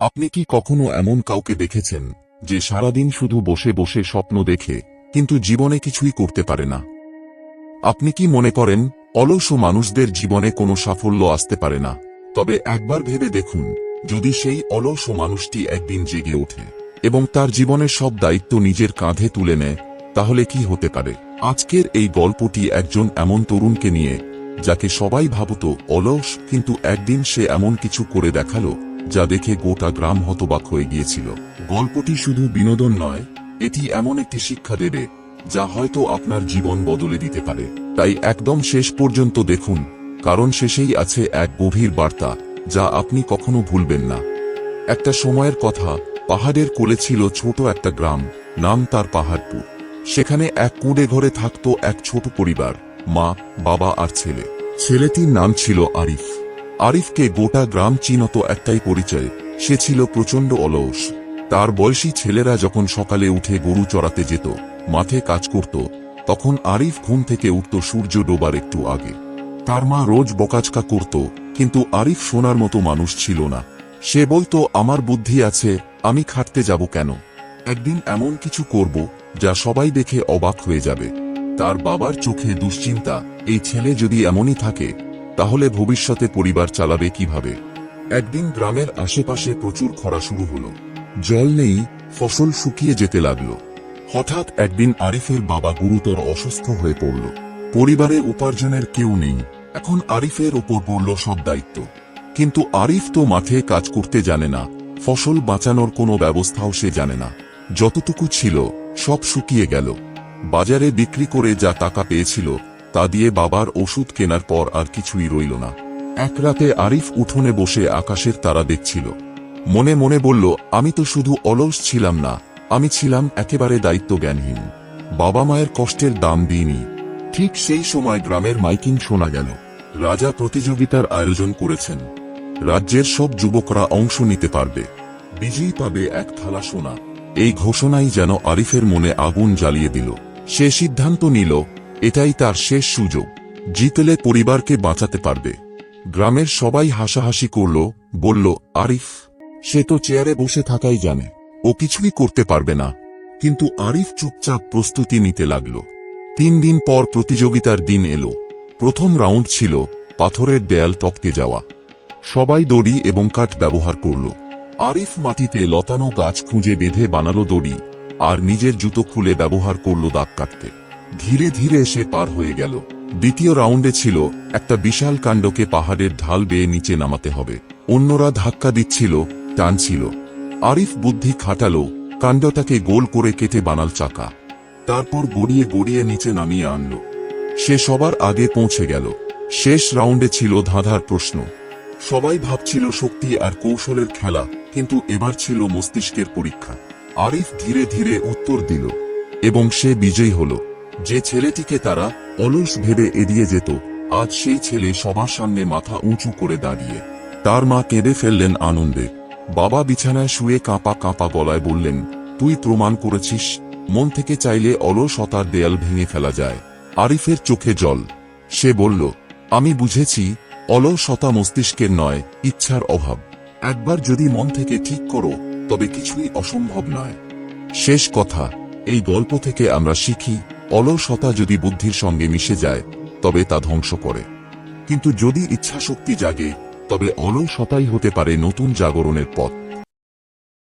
আপনি কি কখনো এমন কাউকে দেখেছেন, যে সারাদিন শুধু বসে বসে স্বপ্ন দেখে, কিন্তু জীবনে কিছুই করতে পারে না? আপনি কি মনে করেন, অলস মানুষদের জীবনে কোনো সাফল্য আসতে পারে না? তবে একবার ভেবে দেখুন, যদি সেই অলস মানুষটি একদিন জেগে ওঠে, এবং তার জীবনের সব দায়িত্ব নিজের কাঁধে তুলে নেয়, তাহলে কি হতে পারে? আজকের এই গল্পটি একজন এমন তরুণকে নিয়ে, যাকে সবাই ভাবত অলস, কিন্তু একদিন সে এমন কিছু করে দেখাল যা দেখে গোটা গ্রাম হতবাক হয়ে গিয়েছিল। গল্পটি শুধু বিনোদন নয়, এটি এমন একটি শিক্ষা দেবে, যা হয়তো আপনার জীবন বদলে দিতে পারে। তাই একদম শেষ পর্যন্ত দেখুন, কারণ শেষেই আছে এক গভীর বার্তা, যা আপনি কখনো ভুলবেন না। একটা সময়ের কথা, পাহাড়ের কোলে ছিল ছোট একটা গ্রাম, নাম তার পাহাড়পুর। সেখানে এক কুঁড়ে ঘরে থাকত এক ছোট পরিবার, মা, বাবা আর ছেলে। ছেলেটির নাম ছিল আরিফ। আরিফকে গোটা গ্রাম চিনত একটাই পরিচয়, সে ছিল প্রচণ্ড অলস। তার বয়সী ছেলেরা যখন সকালে উঠে গরু চড়াতে যেত, মাঠে কাজ করত, তখন আরিফ ঘুম থেকে উঠত সূর্য ডোবার একটু আগে। তার মা রোজ বকাচকা করত, কিন্তু আরিফ শোনার মতো মানুষ ছিল না। সে বলতো, আমার বুদ্ধি আছে, আমি খাটতে যাব কেন? একদিন এমন কিছু করব, যা সবাই দেখে অবাক হয়ে যাবে। তার বাবার চোখে দুশ্চিন্তা, এই ছেলে যদি এমনই থাকে তাহলে ভবিষ্যতে পরিবার চালাবে কীভাবে? একদিন গ্রামের আশেপাশে প্রচুর খরা শুরু হলো। জল নেই, ফসল শুকিয়ে যেতে লাগল। হঠাৎ একদিন আরিফের বাবা গুরুতর অসুস্থ হয়ে পড়ল। পরিবারে উপার্জনের কেউ নেই। এখন আরিফের ওপর পড়ল সব দায়িত্ব। কিন্তু আরিফ তো মাঠে কাজ করতে জানে না। ফসল বাঁচানোর কোনো ব্যবস্থাও সে জানে না। যতটুকু ছিল, সব শুকিয়ে গেল। বাজারে বিক্রি করে যা টাকা পেয়েছিল তা দিয়ে বাবার ওষুধ কেনার পর আর কিছুই রইল না। এক রাতে আরিফ উঠোনে বসে আকাশের তারা দেখছিল। মনে মনে বলল, আমি তো শুধু অলস ছিলাম না, আমি ছিলাম একেবারে দায়িত্ব জ্ঞানহীন বাবা মায়ের কষ্টের দাম দিইনি। ঠিক সেই সময় গ্রামের মাইকিং শোনা গেল। রাজা প্রতিযোগিতার আয়োজন করেছেন। রাজ্যের সব যুবকরা অংশ নিতে পারবে। বিজয়ী পাবে এক থালা সোনা। এই ঘোষণাই যেন আরিফের মনে আগুন জ্বালিয়ে দিল। সে সিদ্ধান্ত নিল এটাই তার শেষ সুযোগ। জিতলে পরিবারকে বাঁচাতে পারবে। গ্রামের সবাই হাসাহাসি করল, বলল, আরিফ, সে তো চেয়ারে বসে থাকাই জানে, ও কিছুই করতে পারবে না। কিন্তু আরিফ চুপচাপ প্রস্তুতি নিতে লাগল। তিন দিন পর প্রতিযোগিতার দিন এলো। প্রথম রাউন্ড ছিল পাথরের দেয়াল টপকে যাওয়া। সবাই দড়ি এবং কাঠ ব্যবহার করল। আরিফ মাটিতে লতানো গাছ খুঁজে বেঁধে বানালো দড়ি, আর নিজের জুতো খুলে ব্যবহার করল দাগ কাটতে। ধীরে ধীরে সে পার হয়ে গেল। দ্বিতীয় রাউন্ডে ছিল, একটা বিশাল কাণ্ডকে পাহাড়ের ঢাল বেয়ে নিচে নামাতে হবে। অন্যরা ধাক্কা দিচ্ছিল টানছিল আরিফ বুদ্ধি খাটালো, কাণ্ডটাকে গোল করে কেটে বানাল চাকা। তারপর গড়িয়ে গড়িয়ে নিচে নামিয়ে আনল। সে সবার আগে পৌঁছে গেল। শেষ রাউন্ডে ছিল ধাঁধার প্রশ্ন। সবাই ভাবছিল শক্তি আর কৌশলের খেলা, কিন্তু এবার ছিল মস্তিষ্কের পরীক্ষা। আরিফ ধীরে ধীরে উত্তর দিল, এবং সে বিজয়ী হল। যে ছেলেটিকে তারা অলস ভেবে এড়িয়ে যেত, আজ সেই ছেলে সবার সামনে মাথা উঁচু করে দাঁড়িয়ে। তার মা কেঁদে ফেললেন আনন্দে। বাবা বিছানায় শুয়ে কাঁপা কাঁপা গলায় বললেন, তুই প্রমাণ করেছিস, মন থেকে চাইলে অলসতার দেয়াল ভেঙে ফেলা যায়। আরিফের চোখে জল। সে বলল, আমি বুঝেছি, অলসতা মস্তিষ্কের নয়, ইচ্ছার অভাব। একবার যদি মন থেকে ঠিক করো, তবে কিছুই অসম্ভব নয়। শেষ কথা, এই গল্প থেকে আমরা শিখি অলসতা যদি বুদ্ধির সঙ্গে মিশে যায়, তবে তা ধ্বংস করে। কিন্তু যদি ইচ্ছা শক্তি জাগে, তবে অলসতাই হতে পারে নতুন জাগরণের পথ।